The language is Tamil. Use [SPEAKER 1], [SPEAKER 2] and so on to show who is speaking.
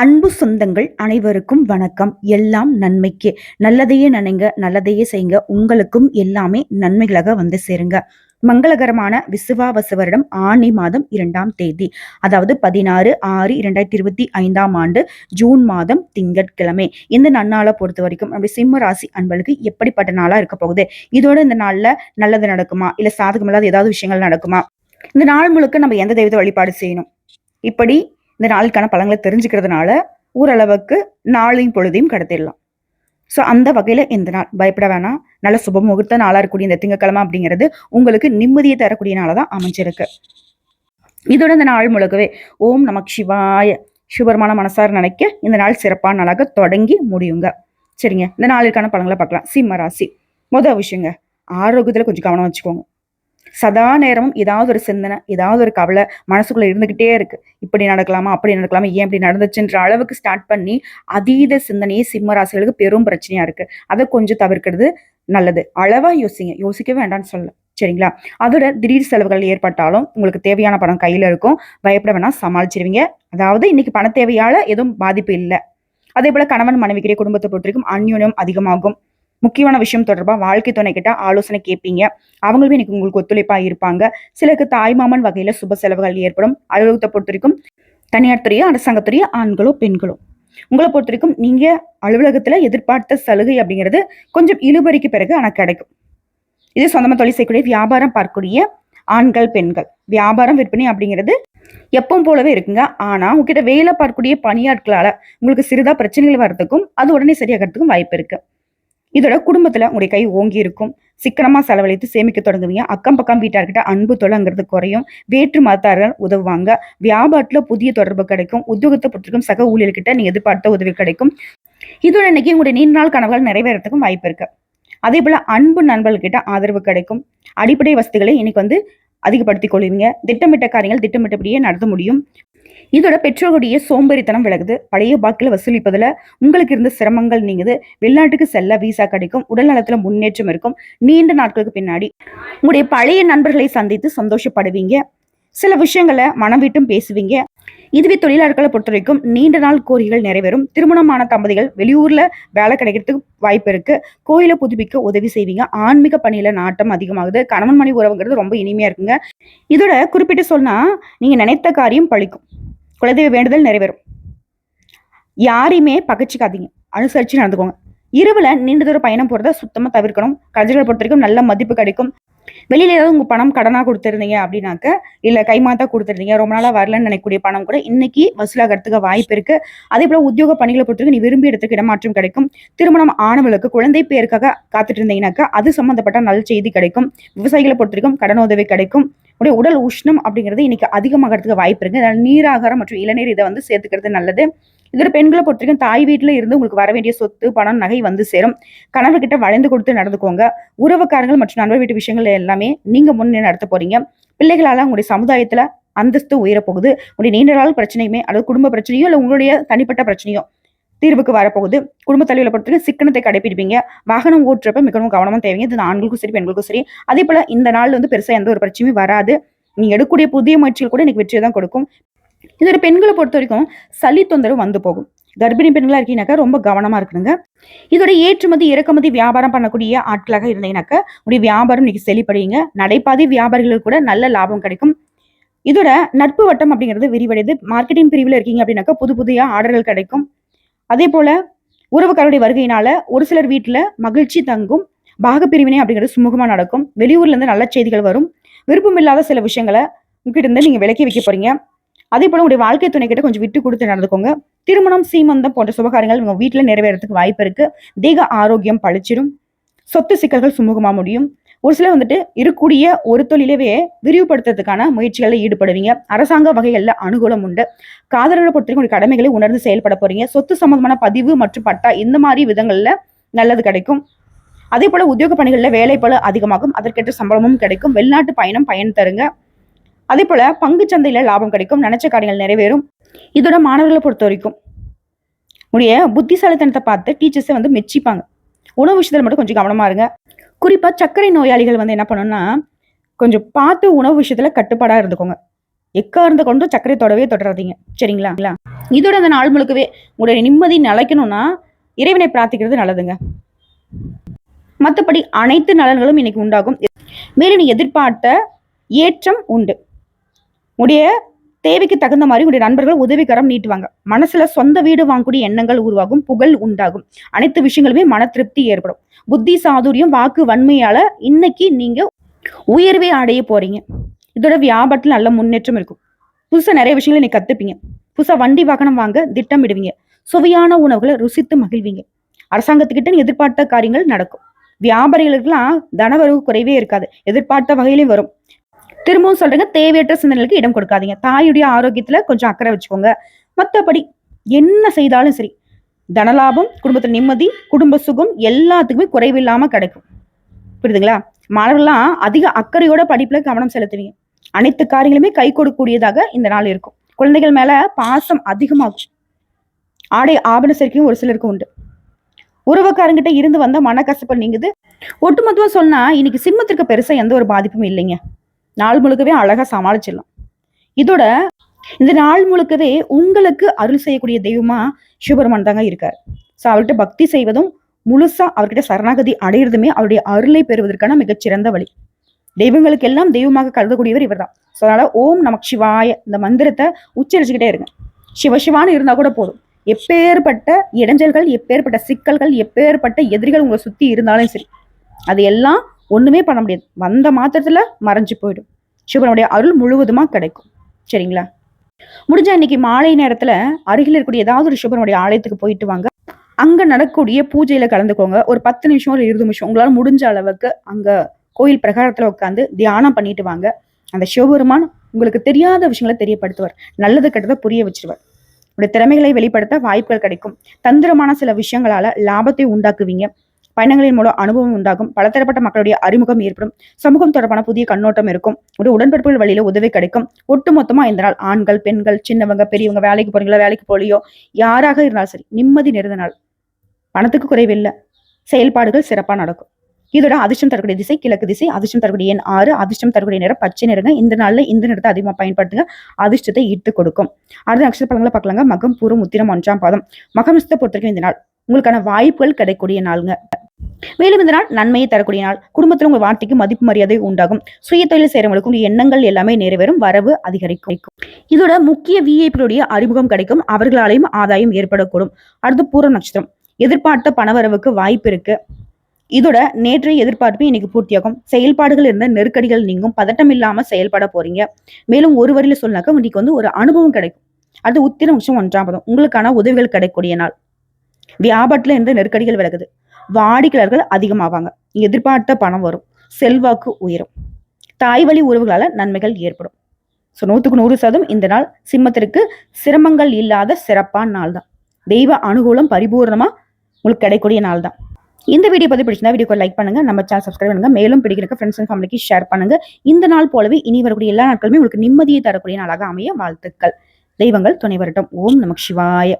[SPEAKER 1] அன்பு சொந்தங்கள் அனைவருக்கும் வணக்கம். எல்லாம் நன்மைக்கு. நல்லதையே நினைங்க நல்லதையே செய்யுங்க. உங்களுக்கும் எல்லாமே நன்மைகளாக வந்து சேருங்க. மங்களகரமான விசுவாவசு வருடம் ஆணி மாதம் இரண்டாம் தேதி அதாவது பதினாறு ஆறு இரண்டாயிரத்தி இருபத்தி ஐந்தாம் ஆண்டு ஜூன் மாதம் திங்கட்கிழமை. இந்த நன்னாளை பொறுத்த வரைக்கும் அப்படி சிம்ம ராசி அன்பளுக்கு எப்படிப்பட்ட நாளா இருக்க போகுது? இதோட இந்த நாள்ல நல்லது நடக்குமா? இல்ல சாதகமில்லாத ஏதாவது விஷயங்கள் நடக்குமா? இந்த நாள் முழுக்க நம்ம எந்த தெய்வத்தை வழிபாடு செய்யணும்? இப்படி இந்த நாளுக்கான பழங்களை தெரிஞ்சுக்கிறதுனால ஓரளவுக்கு நாளையும் பொழுதையும் கடத்திடலாம். ஸோ அந்த வகையில் இந்த நாள். பயப்பட வேணாம். நல்ல சுப முகூர்த்த நாளாக இருக்கக்கூடிய இந்த திங்கக்கிழமை அப்படிங்கிறது உங்களுக்கு நிம்மதியை தரக்கூடிய நாளாக தான் அமைஞ்சிருக்கு. இதோட இந்த நாள் முழுக்கவே ஓம் நமக் சிவாய. சுபரமான மனசார் நினைக்க இந்த நாள் சிறப்பான நாளாக தொடங்கி முடியுங்க. சரிங்க. இந்த நாளுக்கான பழங்களை பார்க்கலாம். சிம்ம ராசி. மொதல் விஷயங்க ஆரோக்கியத்தில் கொஞ்சம் கவனம் வச்சுக்கோங்க. சதா நேரமும் ஏதாவது ஒரு சிந்தனை ஏதாவது ஒரு கவலை மனசுக்குள்ளே இருந்துக்கிட்டே இருக்கு. இப்படி நடக்கலாமா? அப்படி நடக்கலாமா? ஏன் இப்படி நடந்துச்சுன்ற அளவுக்கு ஸ்டார்ட் பண்ணி அதீத சிந்தனையே சிம்ம ராசிகளுக்கு பெரும் பிரச்சனையா இருக்கு. அதை கொஞ்சம் தவிர்க்கிறது நல்லது. அளவா யோசிங்க. யோசிக்க வேண்டாம்னு சொல்ல சரிங்களா? அதோட திடீர் செலவுகள் ஏற்பட்டாலும் உங்களுக்கு தேவையான பணம் கையில இருக்கும். பயப்பட வேணாம். சமாளிச்சிருவீங்க. அதாவது இன்னைக்கு பண தேவையால எதுவும் பாதிப்பு இல்லை. அதே போல கணவன் மனைவிக்கிற குடும்பத்தை பொறுத்திருக்கும் அந்யோன்யம் அதிகமாகும். முக்கியமான விஷயம் தொடர்பாக வாழ்க்கை துணை கிட்ட ஆலோசனை கேட்பீங்க அவங்களுமே இன்றைக்கி உங்களுக்கு ஒத்துழைப்பாக இருப்பாங்க. சிலருக்கு தாய்மாமன் வகையில் சுப செலவுகள் ஏற்படும். அலுவலகத்தை பொறுத்த வரைக்கும் தனியார் துறையோ அரசாங்கத்துறையோ ஆண்களோ பெண்களோ. உங்களை பொறுத்த வரைக்கும் நீங்கள் அலுவலகத்தில் எதிர்பார்த்த சலுகை அப்படிங்கிறது கொஞ்சம் இழுபறிக்கு பிறகு ஆனால் கிடைக்கும். இது சொந்தமாக தொழில் செய்யக்கூடிய வியாபாரம் பார்க்கக்கூடிய ஆண்கள் பெண்கள். வியாபாரம் விற்பனை அப்படிங்கிறது எப்பவும் போலவே இருக்குங்க. ஆனால் உங்ககிட்ட வேலை பார்க்கக்கூடிய பணியாட்களால் உங்களுக்கு சிறிதாக பிரச்சனைகள் வர்றதுக்கும் அது உடனே சரியாகிறதுக்கும் வாய்ப்பு இருக்குது இதோட குடும்பத்துல உங்களுடைய கை ஓங்கி இருக்கும். சிக்கனமா செலவழித்து சேமிக்க தொடங்குவீங்க. அக்கம் பக்கம் வீட்டார்கிட்ட அன்பு தொலைங்கிறது குறையும். வேற்று மதத்தார்கள் உதவுவாங்க. வியாபாரத்துல புதிய தொடர்பு கிடைக்கும். உத்தியோகத்தை பொறுத்திருக்கும் சக ஊழியர்கிட்ட நீ எதிர்பார்த்த உதவி கிடைக்கும். இதோட இன்னைக்கு உங்களுடைய நீண்ட நாள் கனவுகள் நிறைவேறதுக்கும் வாய்ப்பு இருக்கு. அதே போல அன்பு நண்பர்கிட்ட ஆதரவு கிடைக்கும். அடிப்படை வசதிகளை இன்னைக்கு வந்து அதிகப்படுத்திக் கொள்வீங்க திட்டமிட்ட காரியங்கள் திட்டமிட்டபடியே நடத்த முடியும். இதோட பெற்றோருடைய சோம்பேறித்தனம் விலகுது. பழைய பாக்கில வசூலிப்பதுல உங்களுக்கு இருந்த சிரமங்கள் நீங்குது. வெளிநாட்டுக்கு செல்ல விசா கிடைக்கும். உடல் நலத்துல முன்னேற்றம் இருக்கும். நீண்ட நாட்களுக்கு பின்னாடி உங்களுடைய பழைய நண்பர்களை சந்தித்து சந்தோஷப்படுவீங்க. சில விஷயங்களை மனம் விட்டும் பேசுவீங்க. இதுவே தொழிலாளர்களை பொறுத்த வரைக்கும் நீண்ட நாள் கோரிக்கைகள் நிறைவேறும். திருமணமான தம்பதிகள் வெளியூர்ல வேலை கிடைக்கிறதுக்கு வாய்ப்பு இருக்கு. கோயிலை புதுப்பிக்க உதவி செய்வீங்க. ஆன்மீக பணியில நாட்டம் அதிகமாகுது. கணவன் மணி உறவுங்கிறது ரொம்ப இனிமையா இருக்குங்க. இதோட குறிப்பிட்டு சொன்னா நீங்க நினைத்த காரியம் பழிக்கும். குலதெய்வ வேண்டுதல் நிறைவேறும். யாரையுமே பகச்சிக்காதீங்க. அனுசரிச்சு நடந்துக்கோங்க. இரவுல நீண்ட தூர பயணம் போறத சுத்தமா தவிர்க்கணும். கஜர்களை பொறுத்த வரைக்கும் நல்ல மதிப்பு கிடைக்கும். வெளியில ஏதாவது உங்க பணம் கடனா கொடுத்துருந்தீங்க அப்படின்னாக்க இல்ல கைமாத்தா கொடுத்துருந்தீங்க ரொம்ப நாளா வரலன்னு நினைக்கக்கூடிய பணம் கூட இன்னைக்கு வசூலாகிறதுக்கு வாய்ப்பு இருக்கு. அதே போல உத்தியோக பணிகளை பொறுத்தவரைக்கும் நீ விரும்பி இடத்துக்கு இடமாற்றம் கிடைக்கும். திருமணம் ஆனவளுக்கு குழந்தை பேருக்காக காத்துட்டு இருந்தீங்கன்னாக்கா அது சம்பந்தப்பட்ட நல்ல செய்தி கிடைக்கும். விவசாயிகளை பொறுத்தவரைக்கும் கடன் உதவி கிடைக்கும். உடைய உடல் உஷ்ணம் அப்படிங்கிறது இன்னைக்கு அதிகமாகிறதுக்கு வாய்ப்பு இருக்கு. அதனால நீராகாரம் மற்றும் இளநீர் இதை வந்து சேர்த்துக்கிறது நல்லது. இதில் பெண்களை பொறுத்த வரைக்கும் தாய் வீட்டில் இருந்து உங்களுக்கு வர வேண்டிய சொத்து பணம் நகை வந்து சேரும். கணவர்கிட்ட வளைந்து கொடுத்து நடந்துக்கோங்க. உறவுக்காரங்கள் மற்றும் நண்பர் வீட்டு விஷயங்கள் எல்லாமே நீங்க முன்னே நடத்த போறீங்க. பிள்ளைகளால உங்களுடைய சமுதாயத்துல அந்தஸ்து உயரப்போகுது. உங்களுடைய நீண்ட நாள் பிரச்சனையுமே அல்லது குடும்ப பிரச்சனையோ இல்லை உங்களுடைய தனிப்பட்ட பிரச்சனையோ தீர்வுக்கு வரப்போகுது. குடும்ப தலைவில பொறுத்தவரைக்கும் சிக்கனத்தை கடைபிடிப்பீங்க வாகனம் ஓட்டுறப்ப மிகவும் கவனமும் தேவைங்க. இது ஆண்களுக்கும் சரி பெண்களுக்கும் சரி. அதே போல இந்த நாள் வந்து பெருசா எந்த ஒரு பிரச்சனையும் வராது. நீங்க எடுக்கக்கூடிய புதிய முயற்சிகள் கூட எனக்கு வெற்றியை தான் கொடுக்கும். இதோட பெண்களை பொறுத்த வரைக்கும் சளி தொந்தரவு வந்து போகும். கர்ப்பிணி பெண்களா இருக்கீங்கனாக்கா ரொம்ப கவனமா இருக்கணுங்க. இதோட ஏற்றுமதி இறக்குமதி வியாபாரம் பண்ணக்கூடிய ஆட்களாக இருந்தீங்கன்னாக்கா உடைய வியாபாரம் இன்னைக்கு செழிப்படையுங்க. நடைபாதை வியாபாரிகளுக்கு கூட நல்ல லாபம் கிடைக்கும். இதோட நட்பு வட்டம் அப்படிங்கிறது விரிவடைது மார்க்கெட்டிங் பிரிவில் இருக்கீங்க அப்படின்னாக்கா புது புதிய ஆர்டர்கள் கிடைக்கும். அதே போல உறவுக்காரருடைய வருகையினால ஒரு சிலர் வீட்டுல மகிழ்ச்சி தங்கும். பாகப்பிரிவினை அப்படிங்கிறது சுமூகமா நடக்கும். வெளியூர்லேருந்து நல்ல செய்திகள் வரும். விருப்பம் இல்லாத சில விஷயங்களை உங்ககிட்ட இருந்து நீங்க விலக்கி வைக்க போறீங்க. அதே போல உங்களுடைய வாழ்க்கை துணை கிட்ட கொஞ்சம் விட்டு கொடுத்து நடந்துக்கோங்க. திருமணம் சீமந்தம் போன்ற சுபகாரியங்கள் உங்க வீட்டில் நிறைவேறதுக்கு வாய்ப்பு இருக்கு. தேக ஆரோக்கியம் பழிச்சிடும் சொத்து சிக்கல்கள் சுமூகமாக முடியும். ஒரு சிலர் வந்துட்டு இருக்கக்கூடிய ஒரு தொழிலவே விரிவுபடுத்துறதுக்கான முயற்சிகளில் ஈடுபடுவீங்க. அரசாங்க வகைகளில் அனுகூலம் உண்டு. காதலரை பொறுத்தவரைக்கும் ஒரு கடமைகளை உணர்ந்து செயல்பட போறீங்க. சொத்து சம்பந்தமான பதிவு மற்றும் பட்டா இந்த மாதிரி விதங்களில் நல்லது கிடைக்கும். அதே போல உத்தியோக பணிகளில் வேலை போல அதிகமாகும். அதற்கேற்ற சம்பளமும் கிடைக்கும். வெளிநாட்டு பயணம் பயன் தருங்க. அதே போல பங்கு சந்தையில் லாபம் கிடைக்கும். நினைச்ச காரியங்கள் நிறைவேறும். இதோட மாணவர்களை பொறுத்த வரைக்கும் உடைய புத்திசாலித்தனத்தை பார்த்து டீச்சர்ஸை வந்து மெச்சிப்பாங்க. உணவு விஷயத்தில் மட்டும் கொஞ்சம் கவனமாக இருங்க. குறிப்பாக சர்க்கரை நோயாளிகள் வந்து என்ன பண்ணணும்னா கொஞ்சம் பார்த்து உணவு விஷயத்தில் கட்டுப்பாடாக இருந்துக்கோங்க. எக்கா இருந்த கொண்டு சர்க்கரை தொடவே தொடராதீங்க சரிங்களா? இதோட அந்த நாள் முழுக்கவே உங்களுடைய நிம்மதி நிலைக்கணும்னா இறைவனை பிரார்த்திக்கிறது நல்லதுங்க. மற்றபடி அனைத்து நலன்களும் இன்னைக்கு உண்டாகும். மேலும் எதிர்பார்த்த ஏற்றம் உண்டு. உடைய தேவைக்கு தகுந்த மாதிரி உடைய நண்பர்கள் உதவிகரம் நீட்டுவாங்க. மனசுல சொந்த வீடு வாங்கக்கூடிய எண்ணங்கள் உருவாகும் புகழ் உண்டாகும். அனைத்து விஷயங்களுமே மன திருப்தி ஏற்படும். புத்தி சாதுரியம் வாக்கு வன்மையால இன்னைக்கு நீங்க உயர்வே அடைய போறீங்க. இதோட வியாபாரத்துல நல்ல முன்னேற்றம் இருக்கும். புதுசா நிறைய விஷயங்களை நீ கத்துப்பீங்க. புதுசா வண்டி வாகனம் வாங்க திட்டமிடுவீங்க. சுவையான உணவுகளை ருசித்து மகிழ்வீங்க. அரசாங்கத்துக்கிட்ட நீ எதிர்பார்த்த காரியங்கள் நடக்கும். வியாபாரிகளுக்கெல்லாம் தனவரவு குறைவே இருக்காது. எதிர்பார்த்த வகையிலும் வரும். திரும்பவும் சொல்றேங்க தேவையற்ற சிந்தனைகளுக்கு இடம் கொடுக்காதீங்க. தாயுடைய ஆரோக்கியத்துல கொஞ்சம் அக்கறை வச்சுக்கோங்க. மற்றபடி என்ன செய்தாலும் சரி தனலாபம் குடும்பத்துல நிம்மதி குடும்ப சுகம் எல்லாத்துக்குமே குறைவில்லாம கிடைக்கும். புரியுதுங்களா? மாணவர்கள்லாம் அதிக அக்கறையோட படிப்புல கவனம் செலுத்துவீங்க. அனைத்து காரியங்களுமே கை கொடுக்கக்கூடியதாக இந்த நாள் இருக்கும். குழந்தைகள் மேல பாசம் அதிகமாகும். ஆடை ஆபண சேர்க்கையும் ஒரு சிலருக்கு உண்டு. உறவுக்காரங்கிட்ட இருந்து வந்த மனக்கசப்பு நீங்குது. ஒட்டுமொத்தமா சொன்னா இன்னைக்கு சிம்மத்திற்கு பெருசா எந்த ஒரு பாதிப்பும் இல்லைங்க. நாள் முழுக்கவே அழகா சமாளிச்சிடலாம். இதோட இந்த நாள் முழுக்கவே உங்களுக்கு அருள் செய்யக்கூடிய தெய்வமா சிவபெருமான் தாங்க இருக்கார். ஸோ அவர்கிட்ட பக்தி செய்வதும் முழுசா அவர்கிட்ட சரணாகதி அடையிறதுமே அவருடைய அருளை பெறுவதற்கான மிகச்சிறந்த வழி. தெய்வங்களுக்கு எல்லாம் தெய்வமாக கருதக்கூடியவர் இவர் தான் ஸோ அதனால ஓம் நமக் சிவாய இந்த மந்திரத்தை உச்சரிச்சுக்கிட்டே இருங்க. சிவசிவான்னு இருந்தா கூட போதும். எப்பேற்பட்ட இடைஞ்சல்கள் எப்பேற்பட்ட சிக்கல்கள் எப்பேற்பட்ட எதிரிகள் உங்களை சுத்தி இருந்தாலும் சரி அது எல்லாம் ஒண்ணுமே பண்ண முடியாது. வந்த மாத்திரத்துல மறைஞ்சு போயிடும். சிவனுடைய அருள் முழுவதுமா கிடைக்கும். சரிங்களா? முடிஞ்சா இன்னைக்கு மாலை நேரத்துல அருகில் இருக்கக்கூடிய ஏதாவது ஒரு சிவனுடைய ஆலயத்துக்கு போயிட்டு வாங்க. அங்க நடக்கக்கூடிய பூஜையில கலந்துக்கோங்க. ஒரு பத்து நிமிஷம் ஒரு இருபது நிமிஷம். உங்களால முடிஞ்ச அளவுக்கு அங்க கோயில் பிரகாரத்துல உட்காந்து தியானம் பண்ணிட்டு வாங்க. அந்த சிவபெருமான் உங்களுக்கு தெரியாத விஷயங்களை தெரியப்படுத்துவார். நல்லது கெட்டதை புரிய வச்சிருவார். உடைய திறமைகளை வெளிப்படுத்த வாய்ப்புகள் கிடைக்கும். தந்திரமான சில விஷயங்களால லாபத்தை உண்டாக்குவீங்க. பயணங்களின் மூலம் அனுபவம் உண்டாகும். பலதரப்பட்ட மக்களுடைய அறிமுகம் ஏற்படும். சமூகம் தொடர்பான புதிய கண்ணோட்டம் இருக்கும். ஒரு உடன்பிறப்புகள் வழியில உதவி கிடைக்கும். ஒட்டுமொத்தமா இந்த நாள் ஆண்கள் பெண்கள் சின்னவங்க பெரியவங்க வேலைக்கு போறீங்களா வேலைக்கு போலியோ யாராக இருந்தாலும் சரி நிம்மதி நிறைந்த நாள். பணத்துக்கு குறைவில்லை செயல்பாடுகள் சிறப்பா நடக்கும். இதோட அதிர்ஷ்டம் தரக்கூடிய திசை கிழக்கு திசை அதிர்ஷ்டம் தரக்கூடிய எண் ஆறு அதிர்ஷ்டம் தரக்கூடிய நிறம் பச்சை நிறங்க. இந்த நாள்ல இந்த நிறத்தை அதிகமாக பயன்படுத்துங்க. அதிர்ஷ்டத்தை ஈர்த்து கொடுக்கும். அடுத்த நட்சத்திர பழங்களை பார்க்கலாங்க. மகம் பூரம் உத்திரம் ஒன்றாம் பாதம். மகம் நட்சத்திரத்தை பொறுத்த வரைக்கும் இந்த நாள் உங்களுக்கான வாய்ப்புகள் கிடைக்கக்கூடிய நாளுங்க. மேலும் இந்த நாள் நன்மையை தரக்கூடிய நாள். குடும்பத்தில் உங்கள் வார்த்தைக்கு மதிப்பு மரியாதை உண்டாகும். சுய தொழில் செய்கிறவங்களுக்கு உங்கள் எண்ணங்கள் எல்லாமே நிறைவேறும். வரவு அதிகரிக்கும். இதோட முக்கிய விஐபிகளுடைய அறிமுகம் கிடைக்கும். அவர்களாலையும் ஆதாயம் ஏற்படக்கூடும். அடுத்து பூர நட்சத்திரம். எதிர்பார்த்த பணவரவுக்கு வாய்ப்பு இருக்கு. இதோட நேற்றைய எதிர்பார்ப்பு இன்னைக்கு பூர்த்தியாகும். செயல்பாடுகள் இருந்த நெருக்கடிகள் நீங்கும். பதட்டம் இல்லாம செயல்பட போறீங்க. மேலும் ஒரு வரியில சொன்னாக்கா இன்னைக்கு வந்து ஒரு அனுபவம் கிடைக்கும். அது உத்திரம் நிமிஷம் ஒன்றாம் பதம். உங்களுக்கான உதவிகள் கிடைக்கக்கூடிய நாள். வியாபாரத்துல இருந்த நெருக்கடிகள் விலகுது. வாடிக்கையாளர்கள் அதிகமாவாங்க. எதிர்பார்த்த பணம் வரும். செல்வாக்கு உயரும். தாய் வழி உறவுகளால நன்மைகள் ஏற்படும். ஸோ நூற்றுக்கு நூறு சதம் இந்த நாள் சிம்மத்திற்கு சிரமங்கள் இல்லாத சிறப்பான நாள் தான் தெய்வ அனுகூலம் பரிபூர்ணமா உங்களுக்கு கிடைக்கக்கூடிய நாள் தான் இந்த வீடியோ பத்தி பிடிச்சிருந்தா வீடியோ லைக் பண்ணுங்க. நம்ம சேனல் சப்ஸ்கிரைப் பண்ணுங்க. மேலும் பிடிக்கிறக்க ஃப்ரெண்ட்ஸ் அண்ட் ஃபேமிலிக்கு ஷேர் பண்ணுங்க. இந்த நாள் போலவே இனி வரக்கூடிய எல்லா நாட்களுமே உங்களுக்கு நிம்மதியை தரக்கூடிய நாளாக அமைய வாழ்த்துக்கள். தெய்வங்கள் துணை வரட்டும். ஓம் நமக் சிவாய.